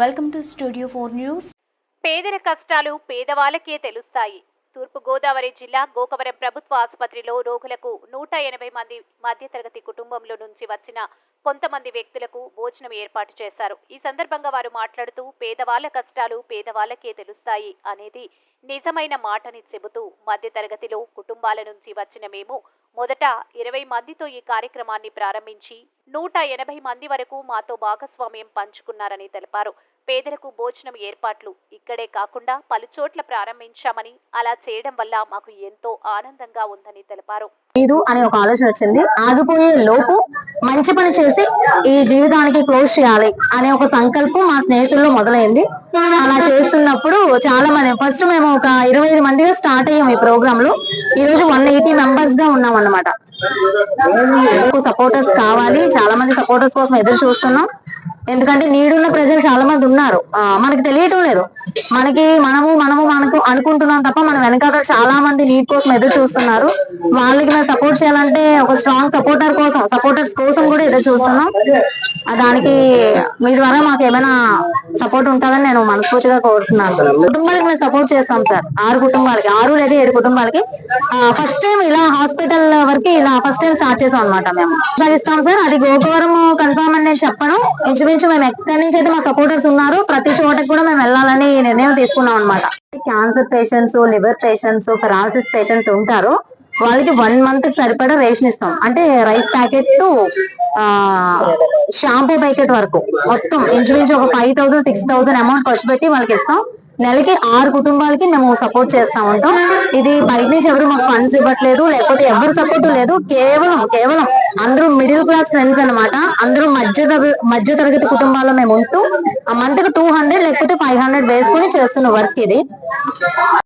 Welcome to studio four news పేదల కష్టాలు పేదవాళ్ళకే తెలుస్తాయి. తూర్పుగోదావరి జిల్లా గోకవరం ప్రభుత్వ ఆసుపత్రిలో రోగులకు నూట ఎనభై మంది మధ్యతరగతి కుటుంబంలో నుంచి వచ్చిన కొంతమంది వ్యక్తులకు భోజనం ఏర్పాటు చేశారు. ఈ సందర్భంగా వారు మాట్లాడుతూ పేదవాళ్ళ కష్టాలు పేదవాళ్ళకే తెలుస్తాయి అనేది నిజమైన మాటని చెబుతూ మధ్యతరగతిలో కుటుంబాల నుంచి వచ్చిన మేము మొదట ఇరవై మందితో ఈ కార్యక్రమాన్ని ప్రారంభించి నూట ఎనభై మంది వరకు మాతో భాగస్వామ్యం పంచుకున్నారని తెలిపారు. పేదలకు భోజనం ఏర్పాట్లు ఇక్కడే కాకుండా పలుచోట్ల ప్రారంభించామని అలా చేయడం వల్ల మాకు ఎంతో ఆనందంగా ఉందని తెలిపారు. లేదు అనే ఒక ఆలోచన వచ్చింది. ఆగిపోయే లోపు మంచి పని చేసి ఈ జీవితానికి క్లోజ్ చేయాలి అనే ఒక సంకల్పం మా స్నేహితుల్లో మొదలైంది. అలా చేస్తున్నప్పుడు చాలా మంది ఫస్ట్ మేము ఒక ఇరవై ఐదు మందిగా స్టార్ట్ అయ్యాం ఈ ప్రోగ్రామ్లో. ఈ రోజు వన్ ఎయిటీ మెంబర్స్గా ఉన్నాం అన్నమాట. సపోర్టర్స్ కావాలి చాలా మంది సపోర్టర్స్ కోసం ఎదురు చూస్తున్నాం. ఎందుకంటే నీడున్న ప్రజలు చాలా మంది ఉన్నారు. మనకి తెలియటం లేదు. మనకి మనము మనము మనకు అనుకుంటున్నాం తప్ప మన వెనకాల చాలా మంది నీడ్ కోసం ఎదురు చూస్తున్నారు. వాళ్ళకి మేము సపోర్ట్ చేయాలంటే ఒక స్ట్రాంగ్ సపోర్టర్ కోసం సపోర్టర్స్ కోసం కూడా ఎదురు చూస్తున్నాం. దానికి మీ ద్వారా మాకు ఏమైనా సపోర్ట్ ఉంటుందని నేను మనస్ఫూర్తిగా కోరుతున్నాను. కుటుంబాలకు మేము సపోర్ట్ చేస్తాం సార్. ఆరు కుటుంబాలకి ఆరు లేదా ఏడు కుటుంబాలకి. ఫస్ట్ టైం ఇలా హాస్పిటల్ వరకు ఇలా ఫస్ట్ టైం స్టార్ట్ చేసాం అనమాట మేము. సాగిస్తాం సార్. అది గోకవరం కన్ఫామ్ అని నేను చెప్పను. ఇంచుమించు మేము ఎక్కడి నుంచి అయితే మా సపోర్టర్స్ ఉన్నారు ప్రతి చోటకి కూడా మేము వెళ్ళాలని నిర్ణయం తీసుకున్నాం అనమాట cancer patients liver patients paralysis patients ఉంటారు. వాళ్ళకి వన్ మంత్ సరిపడా రేషన్ ఇస్తాం. అంటే rice packet to shampoo packet వరకు. మొత్తం ఇంచుమించు ఒక five thousand six thousand amount ఖర్చు పెట్టి వాళ్ళకి ఇస్తాం. నెలకి ఆరు కుటుంబాలకి మేము సపోర్ట్ చేస్తా ఉంటాం. ఇది బయట నుంచి ఎవరు మాకు ఫండ్స్ ఇవ్వట్లేదు లేకపోతే ఎవరు సపోర్ట్ లేదు. కేవలం కేవలం అందరూ మిడిల్ క్లాస్ ఫ్రెండ్స్ అన్నమాట. అందరూ మధ్య మధ్య తరగతి కుటుంబాల్లో మేము ఉంటూ ఆ మంత్కి టూ హండ్రెడ్ లేకపోతే ఫైవ్ హండ్రెడ్ వేసుకుని చేస్తున్న వర్క్ ఇది.